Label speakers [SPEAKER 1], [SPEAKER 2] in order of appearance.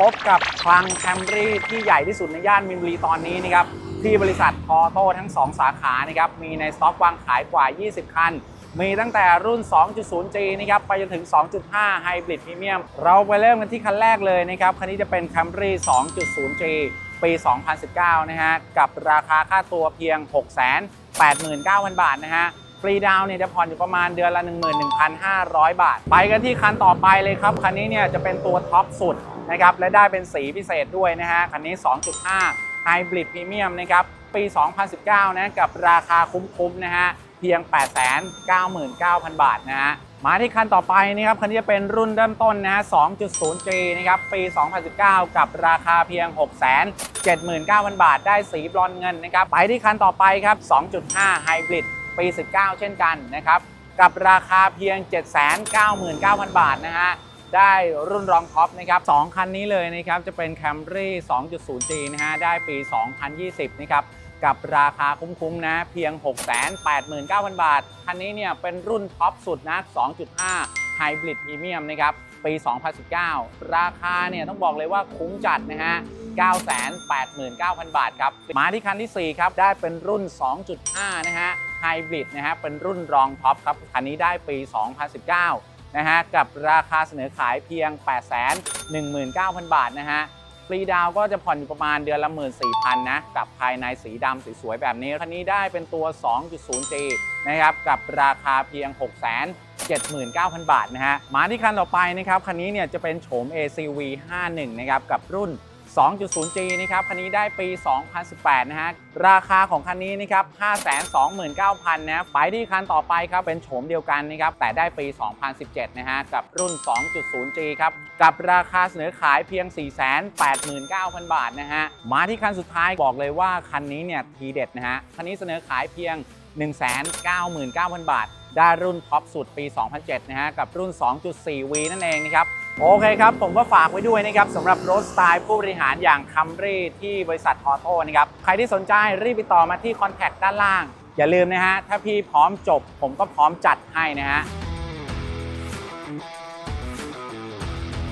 [SPEAKER 1] พบกับคลังแคมรี่ที่ใหญ่ที่สุดในย่านมินบุรีตอนนี้นะครับที่บริษัททอโต้ทั้ง 2 สาขานะครับมีในสต็อกวางขายกว่า 20 คัน มีตั้งแต่รุ่น 2.0G นะครับไปจนถึง 2.5 Hybrid Premium เราไปเริ่มกันที่คันแรกเลยนะครับคันนี้จะเป็น Camry 2.0G ปี 2019 นะฮะกับราคาค่าตัวเพียง 689,000 บาทนะฮะฟรีดาวน์เนี่ยจะผ่อนอยู่ประมาณเดือนละ 11,500 บาท ไปกันที่คันต่อไปเลยครับ คันนี้เนี่ยจะเป็นตัวท็อปสุด นะครับและได้เป็นสีพิเศษด้วยนะฮะคันนี้ 2.5 Hybrid Premium นะครับปี 2019 นะกับราคาคุ้มๆนะฮะเพียง 899,000 บาทนะฮะมาที่คันต่อไปนะครับคันนี้จะเป็นรุ่นเริ่มต้นนะฮะ 2.0G นะครับปี 2019 กับราคาเพียง 679,000 บาท ได้สีบรอนเงินนะครับไปที่คันต่อไปครับ 2.5 Hybrid ปี 19 เช่นกันนะครับกับราคาเพียง 799,000 บาทนะฮะ ได้รุ่นรองท็อปนะครับ2คันนี้เลยนะครับจะเป็น Camry 2.0G นะฮะได้ปี 2020 นะครับกับราคาคุ้มๆนะเพียง 689,000 บาท คันนี้เนี่ยเป็นรุ่นท็อปสุดนะ 2.5 Hybrid Premium นะครับปี 2019 ราคาเนี่ยต้องบอกเลยว่าคุ้มจัดนะฮะ 989,000 บาทครับ มาที่คันที่ 4 ครับ ได้เป็นรุ่น 2.5 นะฮะ Hybrid นะฮะเป็นรุ่นรองท็อปครับ คันนี้ได้ปี 2019 นะฮะกับราคาเสนอขายเพียง 819,000 บาทนะฮะฟรีดาวก็จะผ่อนอยู่ประมาณเดือนละ 14,000นะกับภายในสีดำสวยๆแบบนี้คันนี้ได้เป็นตัว 2.0G นะครับกับราคาเพียง 679,000 บาทนะฮะมาที่คันต่อไปนะครับคันนี้เนี่ยจะเป็นโฉม ACV 51นะครับกับรุ่น 2.0G นะครับคันนี้ได้ปี 2018 นะฮะ ราคาของคันนี้นะครับ 529,000 นะไปที่คันต่อไปครับ เป็นโฉมเดียวกันนะครับ แต่ได้ปี 2017 นะฮะ กับรุ่น 2.0G ครับ กับราคาเสนอขายเพียง 489,000 บาทนะฮะ มาที่คันสุดท้ายบอกเลยว่าคันนี้เนี่ยทีเด็ดนะฮะ คันนี้เสนอขายเพียง 199,000 บาท ได้รุ่นท็อปสุดปี 2007 นะฮะ กับรุ่น 2.4V นั่นเองนะครับ โอเคครับ ผมก็ฝากไว้ด้วยนะครับสำหรับรถสไตล์ผู้บริหารอย่างคัมรี่ที่บริษัทออโต้นะครับ ใครที่สนใจรีบไปต่อมาที่คอนแทคด้านล่าง อย่าลืมนะฮะ ถ้าพี่พร้อมจบ ผมก็พร้อมจัดให้นะฮะ